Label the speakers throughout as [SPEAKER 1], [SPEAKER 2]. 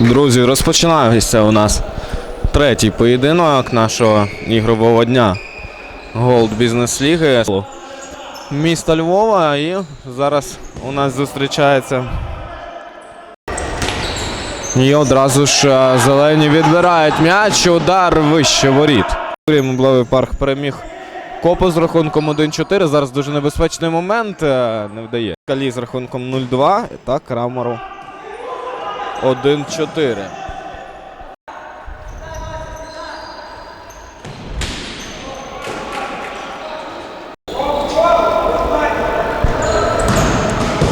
[SPEAKER 1] Друзі, розпочинається у нас третій поєдинок нашого ігрового дня Gold Business Ліги міста Львова. І зараз у нас зустрічається. І одразу ж е, зелені відбирають м'яч. Удар вище воріт. Меблевий парк переміг Копу з рахунком 1-4. Зараз дуже небезпечний момент. е, Не вдає. Калі з рахунком 0-2. І так, Крамеру 1-4.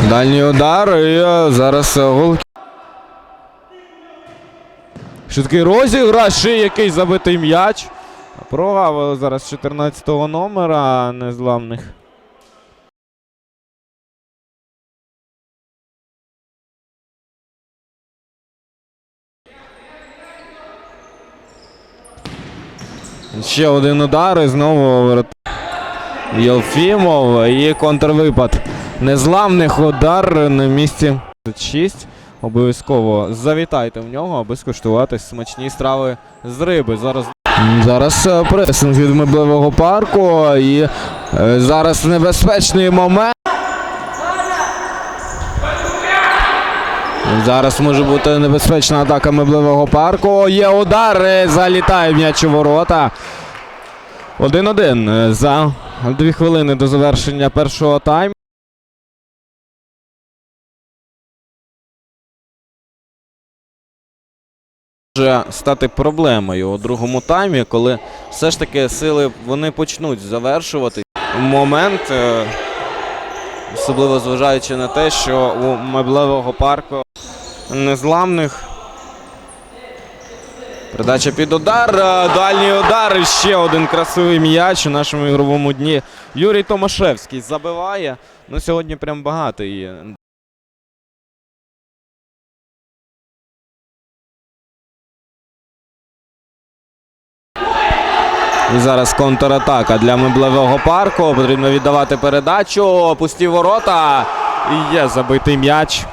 [SPEAKER 1] Дальній удар і е, зараз е, гол. Швидкий розіграш, ще який забитий м'яч. Прогавили зараз 14-го номера незламних. Ще один удар і знову Єлфімов і контрвипад. Незламних удар на місці 6. Обов'язково завітайте в нього, аби скуштувати смачні страви з риби. Зараз Зараз е, пресинг від меблевого парку і е, зараз небезпечний момент. Зараз може бути небезпечна атака меблевого парку. Є удар, залітає м'яч у ворота. 1-1 е, за дві хвилини до завершення першого тайму. Може стати проблемою у другому таймі, коли все ж таки сили вони почнуть завершувати момент, е, особливо зважаючи на те, що у меблевого парку незламних. Передача під удар. е, Дальній удар. І ще один красивий м'яч у нашому ігровому дні. Юрій Томашевський забиває. Ну, сьогодні прям багато є. І зараз контратака для меблевого парку. Потрібно віддавати передачу. Пусті ворота. І є забитий м'яч.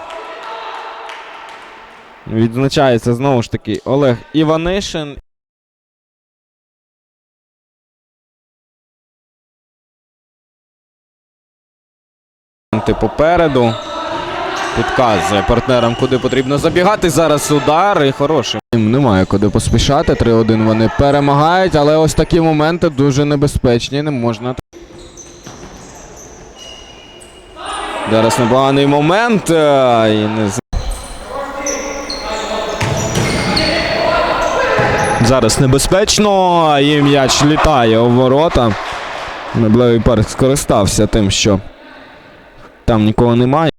[SPEAKER 1] Відзначається знову ж таки Олег Іванишин. Попереду. Підказує партнерам, куди потрібно забігати. Зараз удар і хороший. Немає куди поспішати. 3-1 вони перемагають, але ось такі моменти дуже небезпечні. Не можна. Зараз непоганий момент. е, І не... Зараз небезпечно, і м'яч літає у ворота. Меблевий парк скористався тим, що там нікого немає.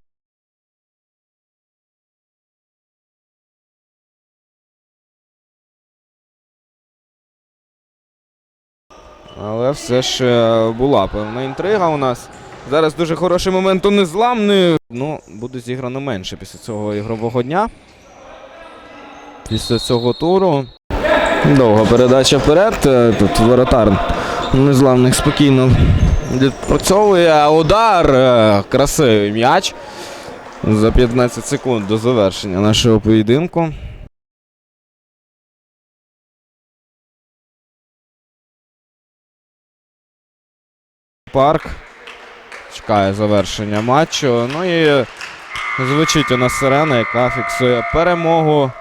[SPEAKER 1] Але все ж е, була певна інтрига у нас. Зараз дуже хороший момент у незламний. Ну, буде зіграно менше після цього ігрового дня. Після цього туру. Довга передача вперед. Е, Тут воротар незламних спокійно відпрацьовує. Удар. е, Красивий м'яч. За 15 секунд до завершення нашого поєдинку. Парк. Чекає завершення матчу. Ну і звучить у нас сирена, яка фіксує перемогу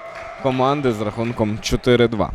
[SPEAKER 1] команди з рахунком 4-2.